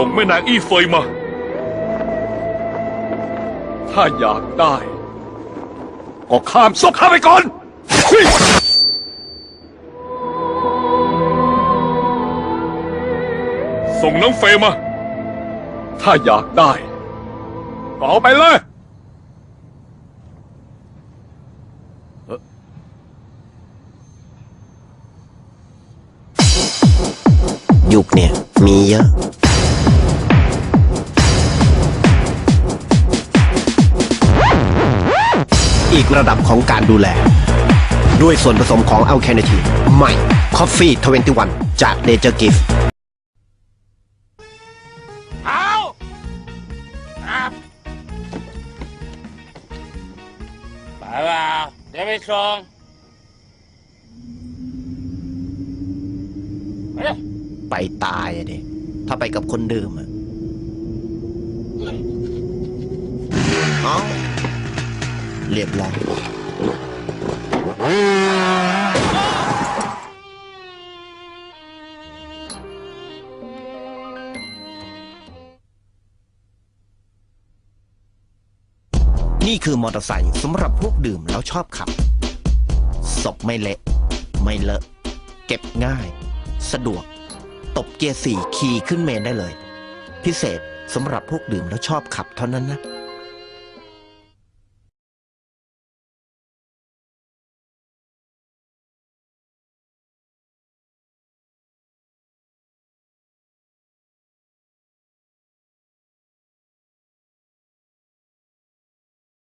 ส่งแม่นางอี้เฟยมา ถ้าอยากได้ ก็ข้ามศพข้าไปก่อน ส่งน้องเฟยมา ถ้าอยากได้ ก็เอาไปเลยยุคเนี่ยมีเยอะ อีกระดับของการดูแล ด้วยส่วนผสมของอัลแคเนทีใหม่ Coffee 21 จาก Nature Gift เอาครับไปเปล่าเดี๋ยวไปส่งไปเลย ไปตายอะเด็ถ้าไปกับคนเดิมอะเอา เรียบร้อยนี่คือมอเตอร์ไซค์สำหรับพวกดื่มแล้วชอบขับ ศพไม่เละ ไม่เลอะ เก็บง่าย สะดวก ตบเกียร์สี่ขี่ขึ้นเมนได้เลย พิเศษสำหรับพวกดื่มแล้วชอบขับเท่านั้นนะ